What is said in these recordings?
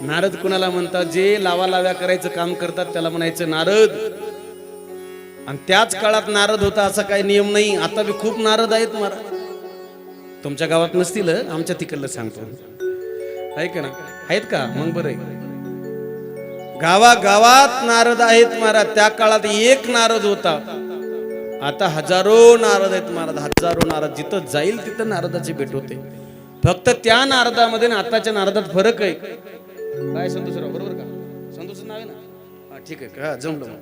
नारद कुणाला म्हणतात जे लावा लाव्या करायचं काम करतात त्याला म्हणायचं नारद. आणि त्याच काळात नारद होता असा काही नियम नाही. आता बी खूप नारद आहेत महाराज तुमच्या गावात नसतील आमच्या तिकडलं सांगतो. आहे का ना? आहेत का? मग बरं आहे. गावा गावात नारद आहेत महाराज त्या काळात एक नारद होता. आता हजारो नारद आहेत महाराज हजारो नारद. जिथं जाईल तिथं नारदाची भेट होते. फक्त त्या नारदामध्ये आताच्या नारदात फरक आहे. काय संतोषराव बरोबर का? संतोष नाव आहे ना? हा ठीक आहे. का जमलं मग.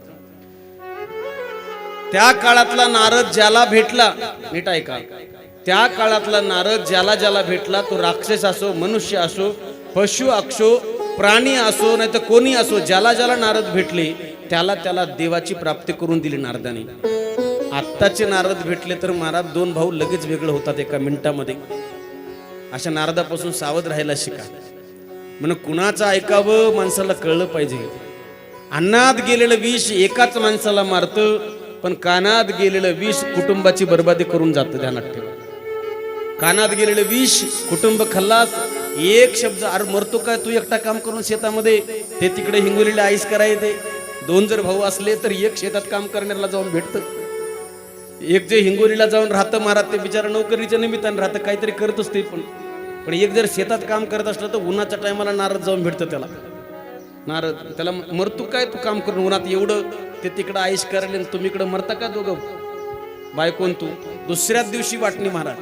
त्या काळातला नारद ज्याला भेटला नीट ऐका. त्या काळातला नारद ज्याला ज्याला भेटला तो राक्षस असो मनुष्य असो पशु असो प्राणी असो नाही तर कोणी असो ज्याला ज्याला नारद भेटले त्याला त्याला देवाची प्राप्ती करून दिली नारदाने. आत्ताचे नारद भेटले तर महाराज दोन भाऊ लगेच वेगळं होतात एका मिनिटामध्ये. अशा नारदापासून सावध राहायला शिका. म्हणून कुणाचं ऐकावं माणसाला कळलं पाहिजे. अन्नात गेलेलं विष एकाच माणसाला मारतं पण कानात गेलेलं विष कुटुंबाची बर्बादी करून जातं ध्यानात ठेवा. कानात गेलेलं विष कुटुंब खल्लास एक शब्द अरे मरतो काय तू एकटा काम करून शेतामध्ये? ते तिकडे हिंगोलीला आईस करायचे. दोन जर भाऊ असले तर एक शेतात काम करण्याला जाऊन भेटतं. एक जे हिंगोलीला जाऊन राहतं महाराज ते बिचारा नोकरीच्या निमित्तानं राहतं काहीतरी करतच ते पण. पण एक जर शेतात काम करत असलं तर उन्हाच्या टायमाला नारद जाऊन भेटतं त्याला. नारद त्याला मरतू काय तू काम करून उन्हात एवढं ते तिकडं आईश करायला तुम्ही इकडं मरता का दोघं? बायकोन तू. दुसऱ्याच दिवशी वाटणी महाराज.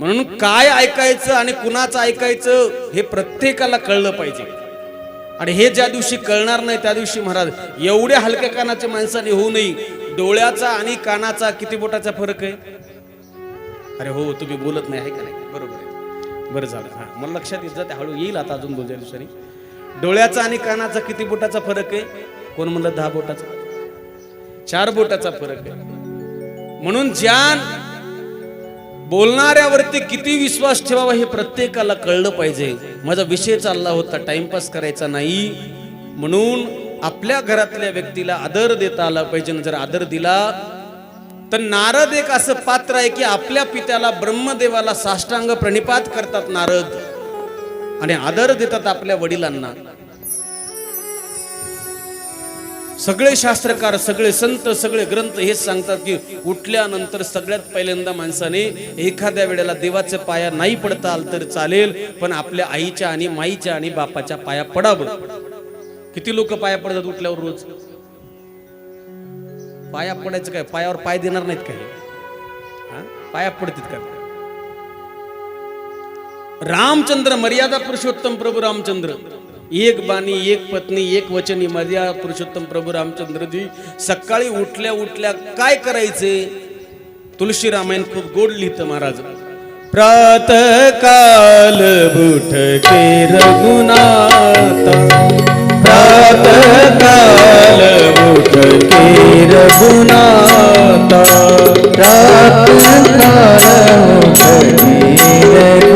म्हणून काय ऐकायचं आणि कुणाचं ऐकायचं हे प्रत्येकाला कळलं पाहिजे. आणि हे ज्या दिवशी कळणार नाही त्या दिवशी महाराज एवढ्या हलक्या कानाच्या माणसाने होऊ नये. डोळ्याचा आणि कानाचा किती बोटाचा फरक आहे? अरे हो तुम्ही बोलत नाही आहे का नाही? बरोबर आहे. बरं झालं हा. मला लक्षात येत जाते हळू येईल आता अजून दोन दिवसांनी. डोळ्याचा आणि कानाचा किती बोटाचा फरक आहे? कोण म्हणलं दहा बोटाचा? चार बोटाचा फरक आहे. म्हणून ज्या बोलणाऱ्यावरती किती विश्वास ठेवावा हे प्रत्येकाला कळलं पाहिजे. माझा विषय चालला होता टाइमपास करायचा नाही. म्हणून आपल्या घरातल्या व्यक्तीला आदर देता आला पाहिजे. जर आदर दिला तर नारद एक असं पात्र आहे की आपल्या पित्याला ब्रह्मदेवाला साष्टांग प्रणिपात करतात नारद. आणि आदर देतात आपल्या वडिलांना. सगळे शास्त्रकार सगळे संत सगळे ग्रंथ हेच सांगतात की उठल्यानंतर सगळ्यात पहिल्यांदा माणसाने एखाद्या वेळेला देवाचे पाया नाही पडता आल तर चालेल पण आपल्या आईच्या आणि माईच्या आणि बापाच्या पाया पडावं. किती लोक पाया पडतात उठल्यावर रोज? पाया पडायचं काय? पायावर पाय देणार नाहीत काही. हा? पाया पडतात का? रामचंद्र मर्यादा पुरुषोत्तम प्रभू रामचंद्र. एक बाणी एक पत्नी एक वचनी मर्यादा पुरुषोत्तम प्रभू रामचंद्रजी सकाळी उठल्या उठल्या काय करायचे? तुळशी रामायण खूप गोड लिहितं महाराज. प्रात काल बुठ के रघुनाथ. प्रातकाल उठ के रघुनाथा प्रातकाल कालुकीर बुना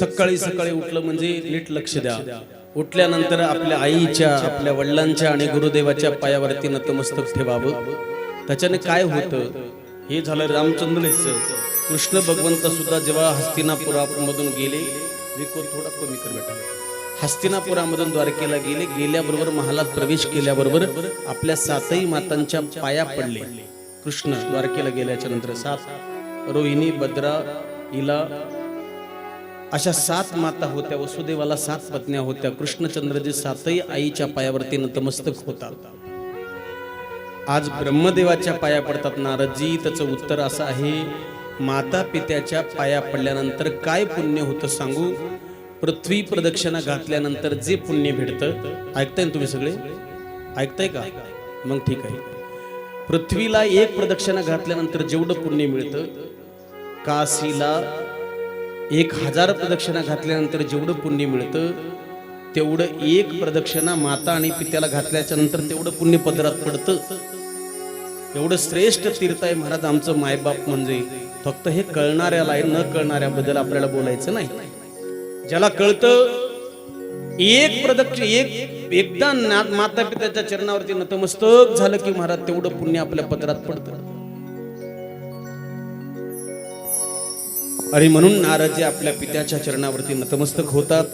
सकाळी सकाळी उठलं म्हणजे नीट लक्ष द्या. उठल्यानंतर आपल्या आईच्या आपल्या वडिलांच्या आणि गुरुदेवाच्या पायावरती नतमस्तक ठेवावं. त्याच्याने काय होतं? हे झालं रामचंद्रचं कृष्ण भगवंत सुद्धा जेव्हा हस्तिनापुरामधून गेले विको थोडा कमी कर बेटा. हस्तिनापुरामधून द्वारकेला गेले गेल्याबरोबर महालात प्रवेश केल्याबरोबर आपल्या सातही मातांच्या पाया पडले. कृष्ण द्वारकेला गेल्याच्यानंतर सात रोहिणी भद्रा इला अशा सात माता होत्या वसुदेवाला सात पत्न्या होत्या. कृष्णचंद्रजी सातही आईच्या पायावरती नतमस्तक होता आज ब्रह्मदेवाच्या पाया पडतात नारदजी. त्याचं उत्तर असं आहे माता पित्याच्या पाया पडल्यानंतर काय पुण्य होतं सांगू? पृथ्वी प्रदक्षिणा घातल्यानंतर जे पुण्य भेटतं ऐकताय ना तुम्ही सगळे? ऐकताय का? मग ठीक आहे. पृथ्वीला एक प्रदक्षिणा घातल्यानंतर जेवढं पुण्य मिळतं काशीला एक हजार प्रदक्षिणा घातल्यानंतर जेवढं पुण्य मिळतं तेवढं एक प्रदक्षिणा माता आणि पित्याला घातल्याच्या नंतर तेवढं पुण्य पदरात पडतं. एवढं श्रेष्ठ तीर्थ आहे महाराज आमचं मायबाप म्हणजे. फक्त हे कळणाऱ्याला आहे न कळणाऱ्याबद्दल आपल्याला बोलायचं नाही. ज्याला कळतं एक प्रदक्ष एक एकदा ना- माता पित्याच्या चरणावरती नतमस्तक झालं की महाराज तेवढं पुण्य आपल्या पत्रात पडतं. आणि म्हणून नारदजी आपल्या पित्याच्या चरणावरती नतमस्तक होतात